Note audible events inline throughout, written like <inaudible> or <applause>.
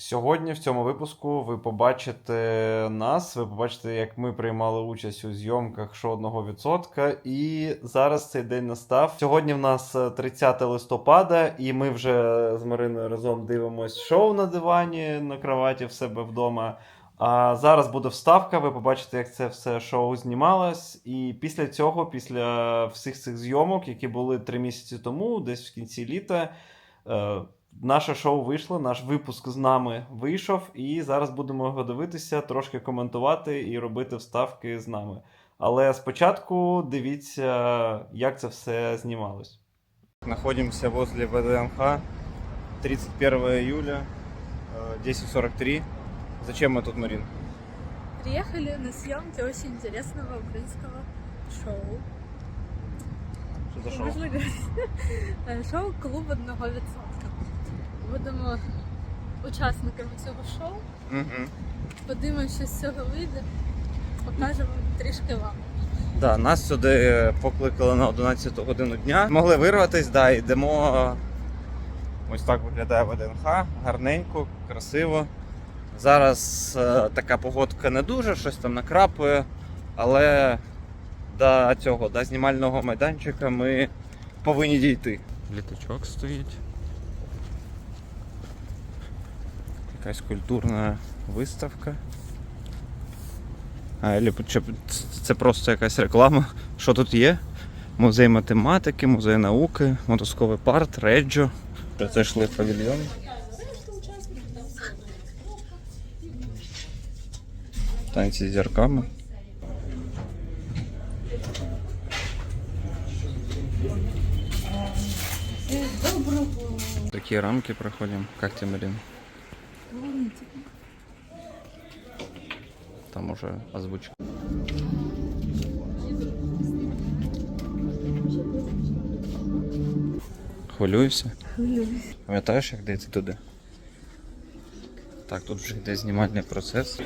Сьогодні в цьому випуску ви побачите нас, ви побачите, як ми приймали участь у зйомках шоу одного відсотка. І зараз цей день настав. Сьогодні в нас е, 30 листопада, і ми вже з Мариною разом дивимось шоу на дивані на кроваті в себе вдома. А зараз буде вставка. Ви побачите, як це все шоу знімалось. І після цього, після всіх цих зйомок, які були три місяці тому, десь в кінці літа. е, Наше шоу вийшло, наш випуск з нами вийшов, і зараз будемо його дивитися, трошки коментувати і робити вставки з нами. Але спочатку дивіться, як це все знімалось. Находимося возле ВДНХ 31 июля, э, 10.43. Зачем мы тут, Марин? Приехали на съемки очень интересного украинского шоу. Що за шоу? Можна <laughs> говорити? Е, Шоу клуб одного відсотка. Будемо учасниками цього шоу. Угу. Подивимося, що з цього вийде. Покажемо трішки вам. Да, нас сюди покликали на 11 годину дня. Могли вирватись, да, йдемо. Ось так виглядає ВДНХ, гарненько, красиво. Зараз е, така погодка не дуже, щось там накрапує, але до цього, до знімального майданчика ми повинні дійти. Літачок стоїть. Якась культурна виставка. А, чи це просто якась реклама. Що тут є? Музей математики, музей науки, мотузковий парк, Реджо. Це йшли павільйон. Танці з зірками. Такі рамки проходимо. Как тебе, Марин? Там уже озвучка. Хвилюєшся? Хвилююсь. Пам'ятаєш, як дійти туди? Так, тут вже йде знімальний процес.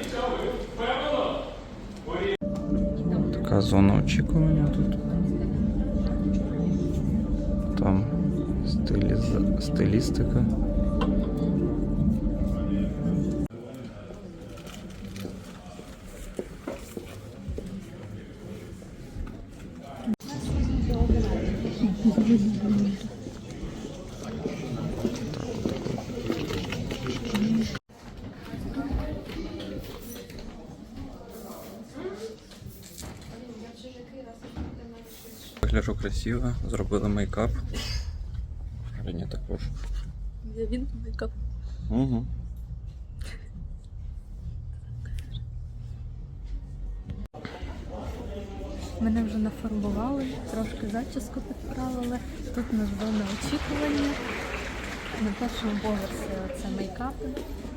Така зона очікування тут. Там стилі... стилістика. Вигляджу красиво, зробили мейкап. Рені також. Де він мейкап. Угу. Мене вже нафарбували, трошки зачіску підправили. Тут нас зона очікування. На першому поверсі це мейкапи.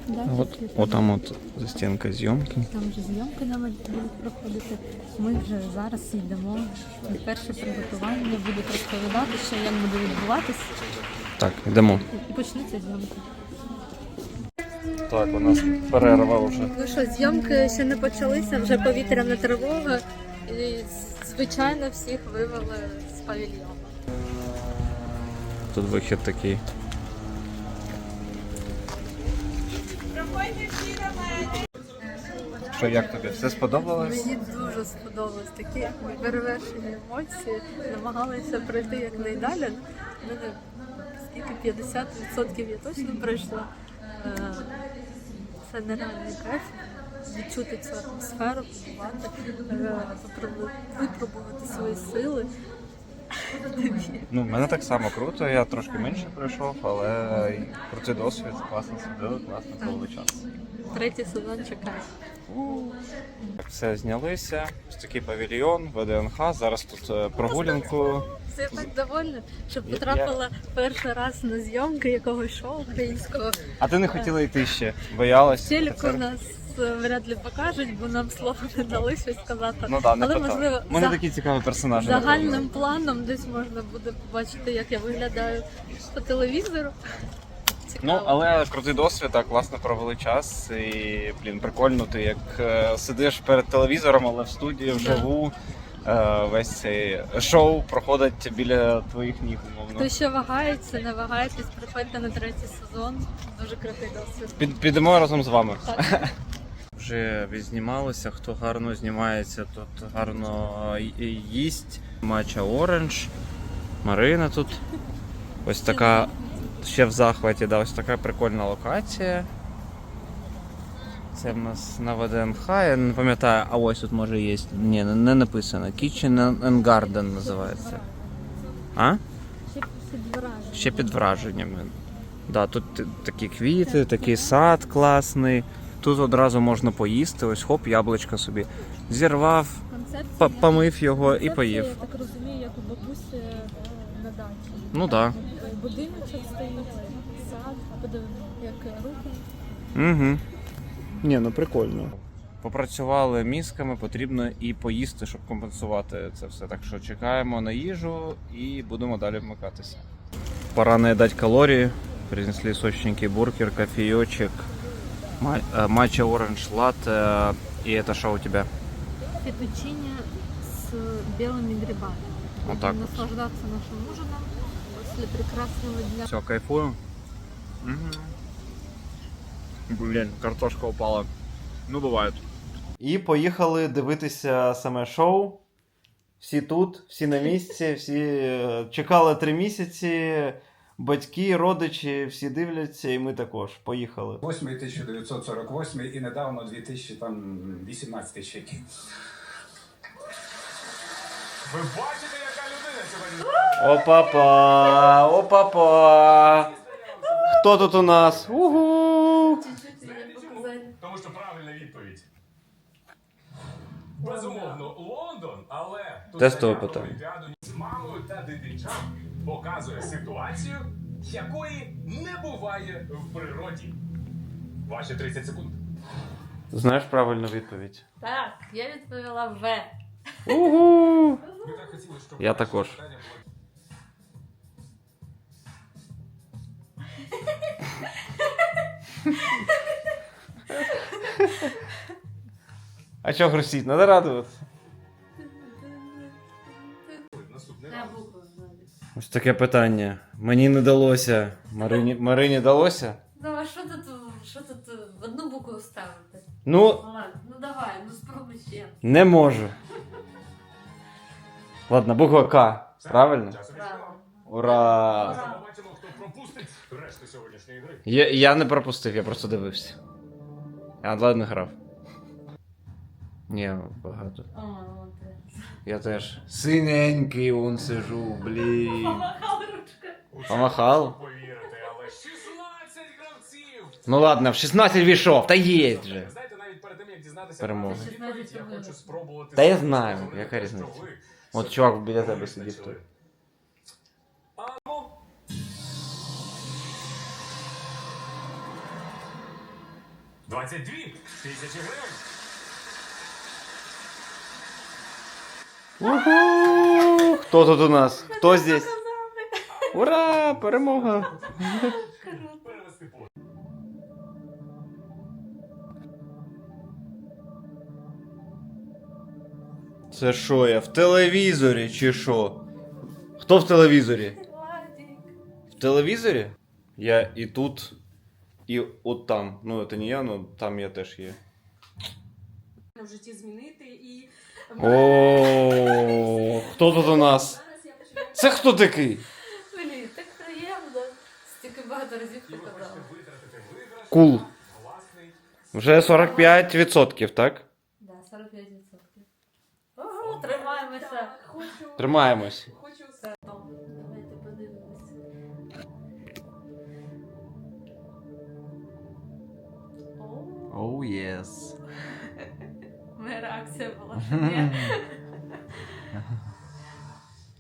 От, датчики, от там от застінка зйомки. Там вже зйомки навіть будуть проходити. Ми вже зараз йдемо на перше приготування, будуть розповідати, що як буде відбуватись, Так, йдемо. і почнуться зйомки. Так, у нас перерва вже. Ну що, зйомки ще не почалися, вже повітряна тривога, і звичайно всіх вивели з павільйону. Тут вихід такий. Що, як тобі? Все сподобалось? Мені дуже сподобалось такі перевершені емоції. Намагалися пройти якнайдалі. У мене скільки 50% я точно пройшла. Е, Це нереальний кайф. Відчути цю атмосферу, побувати, е, випробувати свої сили. Ну, в мене так само круто, я трошки менше пройшов, але й крутий досвід, класно сидили, класно провели час. Третій сезон чекає. Все знялися. Ось такий павільйон, ВДНХ. Зараз тут е, прогулянку. Це я так довольна, що потрапила перший раз на зйомки якогось шоу українського. А ти не хотіла йти ще? Боялась? Телеку нас е, вряд ли покажуть, бо нам слова не дали щось сказати. Ну так, не Але питав. можливо У мене за- такі цікаві персонажі. загальним планом десь можна буде побачити, як я виглядаю по телевізору. Ну, але крутий досвід, так класно провели час. І, блін, прикольно, ти як е, сидиш перед телевізором, але в студії вживу. е, весь цей шоу проходить біля твоїх ніг, умовно. Хто ще вагається, не вагайтесь, приходьте на третій сезон. Дуже крутий досвід. Під, підемо разом з вами. Так. <laughs> Вже відзнімалися, хто гарно знімається, тут гарно їсть. Матча Оранж, Марина тут. Ось така ще в захваті, да, ось така прикольна локація. Це в нас на ВДНХ, я не пам'ятаю, а ось тут може є. Ні, не, написано. Kitchen and Garden називається. А? Ще під враження. Ще під враженнями. Да, тут такі квіти, такий сад класний. Тут одразу можна поїсти, ось хоп, яблучко собі зірвав, помив його і поїв. Я так розумію, як у бабусі на дачі. Ну так. Будиночок стоїть, сад, як руки. Угу. Ні, ну прикольно. Попрацювали мізками, потрібно і поїсти, щоб компенсувати це все. Так що чекаємо на їжу і будемо далі вмикатися. Пора наїдати калорії. Принесли сочненький бургер, кофеечек, э, матча оранж латте. И это что у тебя? Фетучині з білими грибами. Вот так наслаждатися нашим ужином після прекрасного дня. Все, кайфую. Блин, картошка упала. Ну, бывает. І поїхали дивитися саме шоу. Всі тут, всі на місці, <laughs> всі е, чекали три місяці. Батьки, родичі, всі дивляться, і ми також. Поїхали. 8 1948 і недавно 2018 ще. Ви бачите? Опа-па! Опа-па! Хто тут у нас? Угу! Тому що правильна відповідь. Безумовно, Лондон, але тут Тестове питання. Олімпіаду з мамою та дитинчам показує ситуацію, якої не буває в природі. Ваші 30 секунд. Знаєш правильну відповідь? Так, я відповіла В. Угу! Я також. А чого грустить? Надо радуватися. Ось таке питання. Мені не далося. Марині, Марині далося? Ну а що тут, що тут в одну букву ставити? Ну, Ладно, ну давай, ну спробуй ще. не можу. Ладно, буква К. Правильно? Ура! Побачимо, хто пропустить решту сьогоднішньої гри. Я, я не пропустив, я просто дивився. Я не грав. Ні, багато. Я теж. Синенький он сижу, блін. Ручка. Помахав? Повірити, але 16 гравців! Ну ладно, в 16 війшов, та є вже. Дізнатися Перемога. відповідь, я хочу спробувати... Та я зробити знаю, зрозуміти, яка що різниця. ви От чувак біля тебе визначили. сидів тут. А ну... Двадцять дві тисячі гривень. Уху! Хто тут у нас? Хто здесь? Ура! Перемога! Перевести по. Це що я? В телевізорі чи що? Хто в телевізорі? В телевізорі? Я і тут, і от там. Ну, це не я, але там я теж є. в житті змінити і О, хто тут у нас? Це хто такий? Блін, так приємно. Стільки багато разів показала. Кул. Вже 45%, так? Да, 45%. Ого, тримаємося. хочу Тримаємось. хочу все. Давайте подивимося. О, Оу, єс. <laughs> моя реакція була. ні. <laughs>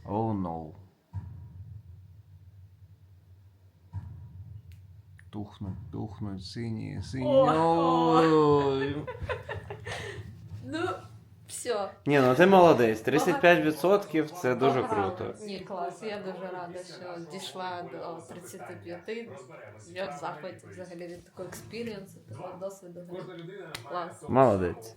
Оу, ноу. Тухнуть, тухнуть, сині, сині. Ой. Ой. Ну, Все. Ні, ну ти молодець. 35% це дуже круто. Ні, клас. Я дуже рада, що дійшла до 35. Я в захваті взагалі від такого експірієнсу, такого досвіду. Клас. Молодець.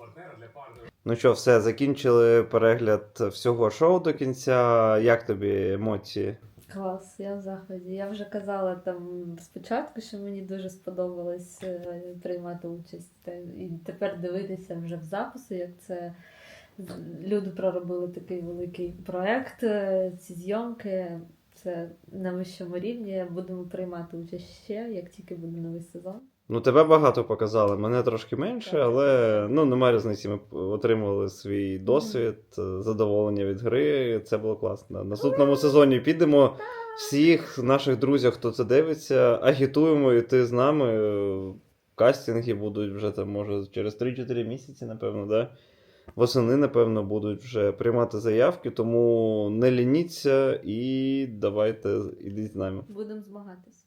Ну що, все, закінчили перегляд всього шоу до кінця. Як тобі емоції? Клас, я в захваті. Я вже казала там спочатку, що мені дуже сподобалось е, приймати участь. Та- І тепер дивитися вже в запису, як це люди проробили такий великий проект, е, ці зйомки. Це на вищому рівні. Будемо приймати участь ще, як тільки буде новий сезон. Ну, тебе багато показали, мене трошки менше, але ну немає різниці. Ми отримали свій досвід, е, задоволення від гри. Це було класно. Наступному сезоні підемо всіх наших друзів, хто це дивиться, агітуємо йти з нами. Кастинги будуть вже там, може, через 3-4 місяці, напевно, да? Восени, напевно, будуть вже приймати заявки, тому не лініться і давайте ідіть з нами. Будемо змагатись.